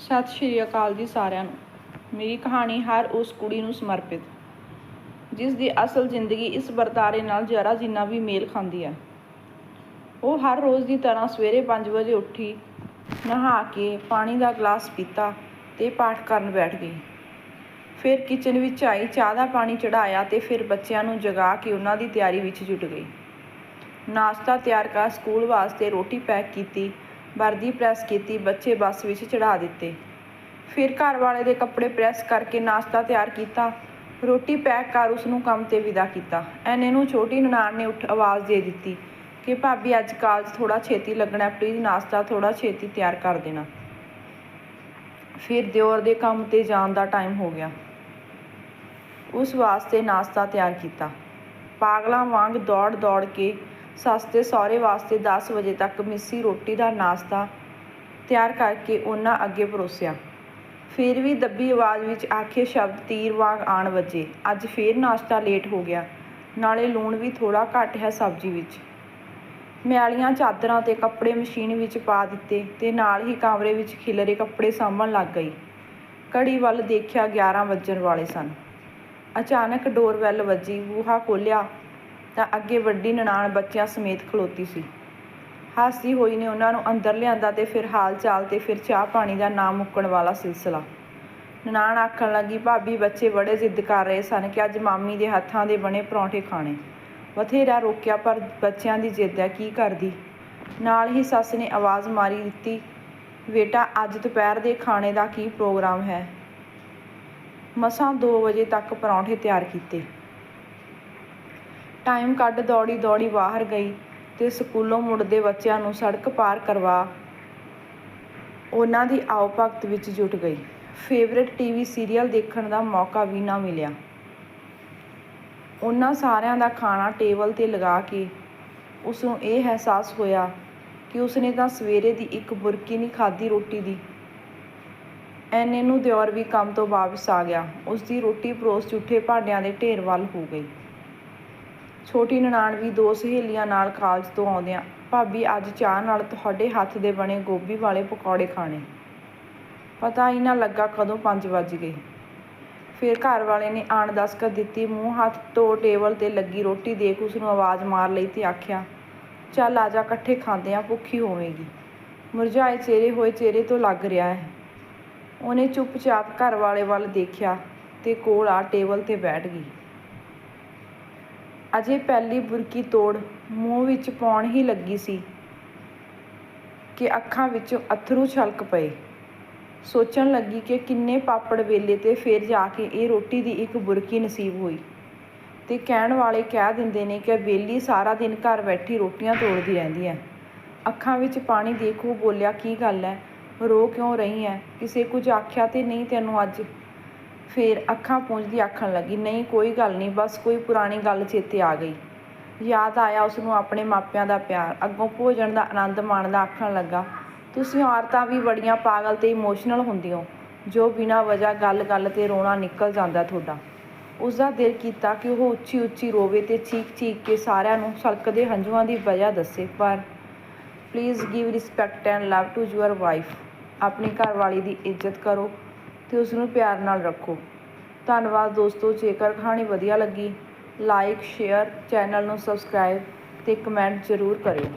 ਸਤਿ ਸ਼੍ਰੀ ਅਕਾਲ ਜੀ ਸਾਰਿਆਂ ਨੂੰ। ਮੇਰੀ ਕਹਾਣੀ ਹਰ ਉਸ ਕੁੜੀ ਨੂੰ ਸਮਰਪਿਤ, ਜਿਸ ਦੀ ਅਸਲ ਜ਼ਿੰਦਗੀ ਇਸ ਵਰਤਾਰੇ ਨਾਲ ਜ਼ਰਾ ਜਿੰਨਾ ਵੀ ਮੇਲ ਖਾਂਦੀ ਹੈ। ਉਹ ਹਰ ਰੋਜ਼ ਦੀ ਤਰ੍ਹਾਂ ਸਵੇਰੇ 5 ਵਜੇ ਉੱਠੀ, ਨਹਾ ਕੇ ਪਾਣੀ ਦਾ ਗਲਾਸ ਪੀਤਾ ਤੇ ਪਾਠ ਕਰਨ ਬੈਠ ਗਈ। ਫਿਰ ਕਿਚਨ ਵਿੱਚ ਆਈ, ਚਾਹ ਦਾ ਪਾਣੀ ਚੜਾਇਆ ਤੇ ਫਿਰ ਬੱਚਿਆਂ ਨੂੰ ਜਗਾ ਕੇ ਉਹਨਾਂ ਦੀ ਤਿਆਰੀ ਵਿੱਚ ਜੁਟ ਗਈ। ਨਾਸ਼ਤਾ ਤਿਆਰ ਕਰ ਸਕੂਲ ਵਾਸਤੇ ਰੋਟੀ ਪੈਕ ਕੀਤੀ ਵਰਦੀ ਪ੍ਰੈਸ ਕੀਤੀ, ਬੱਚੇ ਬੱਸ ਵਿੱਚ ਚੜਾ ਦਿੱਤੇ। ਫਿਰ ਘਰ ਵਾਲੇ ਦੇ ਕੱਪੜੇ ਪ੍ਰੈਸ ਕਰਕੇ ਨਾਸ਼ਤਾ ਤਿਆਰ ਕੀਤਾ। ਰੋਟੀ ਪੈਕ ਕਰ ਉਸ ਨੂੰ ਕੰਮ ਤੇ ਵਿਦਾ ਕੀਤਾ। ਐਨੇ ਨੂੰ ਛੋਟੀ ਨਨਾਣ ਨੇ ਉੱਠ ਆਵਾਜ਼ ਦੇ ਦਿੱਤੀ ਕਿ, ਭਾਬੀ, ਅੱਜ ਕਾਲਜ ਥੋੜਾ ਛੇਤੀ ਲੱਗਣਾ ਪਲੀਜ਼ ਨਾਸ਼ਤਾ ਥੋੜਾ ਛੇਤੀ ਤਿਆਰ ਕਰ ਦੇਣਾ। ਫਿਰ ਦਿਓਰ ਦੇ ਕੰਮ ਤੇ ਜਾਣ ਦਾ ਟਾਈਮ ਹੋ ਗਿਆ। ਉਸ ਵਾਸਤੇ ਨਾਸ਼ਤਾ ਤਿਆਰ ਕੀਤਾ। ਪਾਗਲਾਂ ਵਾਂਗ ਦੌੜ ਦੌੜ ਕੇ ਸੱਸ ਦੇ ਸਹੁਰੇ ਵਾਸਤੇ 10 ਵਜੇ ਤੱਕ ਮਿੱਸੀ ਰੋਟੀ ਦਾ ਨਾਸ਼ਤਾ ਤਿਆਰ ਕਰਕੇ ਉਹਨਾਂ ਅੱਗੇ ਪਰੋਸਿਆ। ਫਿਰ ਵੀ ਦੱਬੀ ਆਵਾਜ਼ ਵਿੱਚ ਆਖੇ ਸ਼ਬਦ ਤੀਰ ਵਾਂਗ ਆਣ ਵੱਜੇ। ਅੱਜ ਫੇਰ ਨਾਸ਼ਤਾ ਲੇਟ ਹੋ ਗਿਆ। ਨਾਲੇ ਲੂਣ ਵੀ ਥੋੜਾ ਘੱਟ ਹੈ ਸਬਜ਼ੀ ਵਿੱਚ। ਮਿਆਲੀਆਂ ਚਾਦਰਾਂ ਤੇ ਕੱਪੜੇ ਮਸ਼ੀਨ ਵਿੱਚ ਪਾ ਦਿੱਤੇ ਤੇ ਨਾਲ ਹੀ ਕਮਰੇ ਵਿੱਚ ਖਿਲਰੇ ਕੱਪੜੇ ਸਾਂਭਣ ਲੱਗ ਗਈ। ਘੜੀ ਵੱਲ ਦੇਖਿਆ 11 ਵੱਜਣ ਵਾਲੇ ਸਨ। ਅਚਾਨਕ ਡੋਰਬੈਲ ਵੱਜੀ। ਬੂਹਾ ਖੋਲ੍ਹਿਆ। ਤਾਂ ਅੱਗੇ ਵੱਡੀ ਨਨਾਣ ਬੱਚਿਆਂ ਸਮੇਤ ਖਲੋਤੀ ਸੀ। ਹੱਸਦੀ ਹੋਈ ਨੇ ਉਹਨਾਂ ਨੂੰ ਅੰਦਰ ਲਿਆਂਦਾ ਤੇ ਫਿਰ ਹਾਲ ਚਾਲ ਤੇ ਫਿਰ ਚਾਹ ਪਾਣੀ ਦਾ ਨਾ ਮੁੱਕਣ ਵਾਲਾ ਸਿਲਸਿਲਾ। ਨਨਾਣ ਆਖਣ ਲੱਗੀ, ਭਾਬੀ, ਬੱਚੇ ਬੜੇ ਜ਼ਿੱਦ ਕਰ ਰਹੇ ਸਨ ਕਿ ਅੱਜ ਮਾਮੀ ਦੇ ਹੱਥਾਂ ਦੇ ਬਣੇ ਪਰੌਂਠੇ ਖਾਣੇ। ਬਥੇਰਾ ਰੋਕਿਆ, ਪਰ ਬੱਚਿਆਂ ਦੀ ਜਿੱਦ ਹੈ, ਕੀ ਕਰਦੀ? ਨਾਲ ਹੀ ਸੱਸ ਨੇ ਆਵਾਜ਼ ਮਾਰੀ ਦਿੱਤੀ, ਬੇਟਾ, ਅੱਜ ਦੁਪਹਿਰ ਦੇ ਖਾਣੇ ਦਾ ਕੀ ਪ੍ਰੋਗਰਾਮ ਹੈ? ਮਸਾਂ 2 ਵਜੇ ਤੱਕ ਪਰੌਂਠੇ ਤਿਆਰ ਕੀਤੇ। ਟਾਈਮ ਕੱਢ ਦੌੜੀ ਦੌੜੀ ਬਾਹਰ ਗਈ ਤੇ ਸਕੂਲੋਂ ਮੁੜਦੇ ਬੱਚਿਆਂ ਨੂੰ ਸੜਕ ਪਾਰ ਕਰਵਾ ਉਹਨਾਂ ਦੀ ਆਓ ਭਗਤ ਵਿੱਚ ਜੁਟ ਗਈ। ਫੇਵਰਿਟ ਟੀਵੀ ਸੀਰੀਅਲ ਦੇਖਣ ਦਾ ਮੌਕਾ ਵੀ ਨਾ ਮਿਲਿਆ। ਉਹਨਾਂ ਸਾਰਿਆਂ ਦਾ ਖਾਣਾ ਟੇਬਲ ਤੇ ਲਗਾ ਕੇ ਉਸ ਨੂੰ ਇਹ ਅਹਿਸਾਸ ਹੋਇਆ ਕਿ ਉਸਨੇ ਤਾਂ ਸਵੇਰੇ ਦੀ ਇੱਕ ਬੁਰਕੀ ਨਹੀਂ ਖਾਧੀ ਰੋਟੀ ਦੀ। ਐਨੇ ਨੂੰ ਦਿਓਰ ਵੀ ਕੰਮ ਤੋਂ ਵਾਪਸ ਆ ਗਿਆ। ਉਸ ਦੀ ਰੋਟੀ ਪਰੋਸ ਝੂਠੇ ਭਾਂਡਿਆਂ ਦੇ ਢੇਰ ਵੱਲ ਹੋ ਗਈ। ਛੋਟੀ ਨਨਾਣ ਵੀ ਦੋ ਸਹੇਲੀਆਂ ਨਾਲ ਕਾਲਜ ਤੋਂ ਆਉਂਦਿਆਂ, ਭਾਬੀ ਅੱਜ ਚਾਹ ਨਾਲ ਤੁਹਾਡੇ ਹੱਥ ਦੇ ਬਣੇ ਗੋਭੀ ਵਾਲੇ ਪਕੌੜੇ ਖਾਣੇ। ਪਤਾ ਹੀ ਨਾ ਲੱਗਾ ਕਦੋਂ 5 ਵੱਜ ਗਏ। ਫਿਰ ਘਰ ਵਾਲੇ ਨੇ ਆਣ ਕਰ ਦਿੱਤੀ ਮੂੰਹ ਹੱਥ ਧੋ ਟੇਬਲ ਤੇ ਲੱਗੀ ਰੋਟੀ ਦੇਖ ਉਸ ਨੂੰ ਆਵਾਜ਼ ਮਾਰ ਲਈ ਤੇ ਆਖਿਆ, ਚੱਲ ਆ ਜਾ ਇਕੱਠੇ ਖਾਂਦੇ ਆ ਭੁੱਖੀ ਹੋਵੇਗੀ। ਮੁਰਝਾਏ ਚਿਹਰੇ ਹੋਏ ਚਿਹਰੇ ਤੋਂ ਲੱਗ ਰਿਹਾ ਹੈ। ਉਹਨੇ ਚੁੱਪਚਾਪ ਘਰ ਵਾਲੇ ਵੱਲ ਦੇਖਿਆ ਤੇ ਕੋਲ ਆ ਟੇਬਲ ਤੇ ਬੈਠ ਗਈ। ਅਜੇ ਪਹਿਲੀ ਬੁਰਕੀ ਤੋੜ ਮੂੰਹ ਵਿੱਚ ਪਾਉਣ ਹੀ ਲੱਗੀ ਸੀ ਕਿ ਅੱਖਾਂ ਵਿੱਚੋਂ ਅਥਰੂ ਛਲਕ ਪਏ। ਸੋਚਣ ਲੱਗੀ ਕਿ ਕਿੰਨੇ ਪਾਪੜ ਵੇਲੇ ਤੇ ਫਿਰ ਜਾ ਕੇ ਇਹ ਰੋਟੀ ਦੀ ਇੱਕ ਬੁਰਕੀ ਨਸੀਬ ਹੋਈ ਤੇ ਕਹਿਣ ਵਾਲੇ ਕਹਿ ਦਿੰਦੇ ਨੇ ਕਿ ਬੇਲੀ ਸਾਰਾ ਦਿਨ ਘਰ ਬੈਠੀ ਰੋਟੀਆਂ ਤੋੜਦੀ ਰਹਿੰਦੀ ਹੈ ਅੱਖਾਂ ਵਿੱਚ ਪਾਣੀ ਦੇਖੋ ਬੋਲਿਆ, ਕੀ ਗੱਲ ਹੈ ਰੋ ਕਿਉਂ ਰਹੀ ਹੈ ਕਿਸੇ ਕੁਝ ਆਖਿਆ ਤੇ ਨਹੀਂ ਤੈਨੂੰ ਅੱਜ? ਫਿਰ ਅੱਖਾਂ ਪੂੰਝਦੀ ਆਖਣ ਲੱਗੀ, ਨਹੀਂ, ਕੋਈ ਗੱਲ ਨਹੀਂ, ਬਸ ਕੋਈ ਪੁਰਾਣੀ ਗੱਲ ਚੇਤੇ ਆ ਗਈ। ਯਾਦ ਆਇਆ ਉਸ ਨੂੰ ਆਪਣੇ ਮਾਪਿਆਂ ਦਾ ਪਿਆਰ। ਅੱਗੋਂ ਭੋਜਨ ਦਾ ਆਨੰਦ ਮਾਣਦਾ ਆਖਣ ਲੱਗਾ, ਤੁਸੀਂ ਔਰਤਾਂ ਵੀ ਬੜੀਆਂ ਪਾਗਲ ਤੇ ਇਮੋਸ਼ਨਲ ਹੁੰਦੀਆਂ ਜੋ ਬਿਨਾਂ ਵਜ੍ਹਾ ਗੱਲ-ਗੱਲ ਤੇ ਰੋਣਾ ਨਿਕਲ ਜਾਂਦਾ ਤੁਹਾਡਾ। ਉਸ ਦਾ ਦਿਲ ਕੀਤਾ ਕਿ ਉਹ ਉੱਚੀ-ਉੱਚੀ ਰੋਵੇ ਤੇ ਚੀਕ-ਚੀਕ ਕੇ ਸਾਰਿਆਂ ਨੂੰ ਸਲਕਦੇ ਹੰਝੂਆਂ ਦੀ ਵਜ੍ਹਾ ਦੱਸੇ, ਪਰ please give respect and love to your wife ਆਪਣੀ ਘਰਵਾਲੀ ਦੀ ਇੱਜ਼ਤ ਕਰੋ। ਤੇ ਉਸ ਨੂੰ ਪਿਆਰ ਨਾਲ ਰੱਖੋ। ਧੰਨਵਾਦ ਦੋਸਤੋ, ਜੇਕਰ ਕਹਾਣੀ ਵਧੀਆ ਲੱਗੀ ਲਾਈਕ ਸ਼ੇਅਰ ਚੈਨਲ ਨੂੰ ਸਬਸਕ੍ਰਾਈਬ ਤੇ ਕਮੈਂਟ ਜ਼ਰੂਰ ਕਰਿਓ।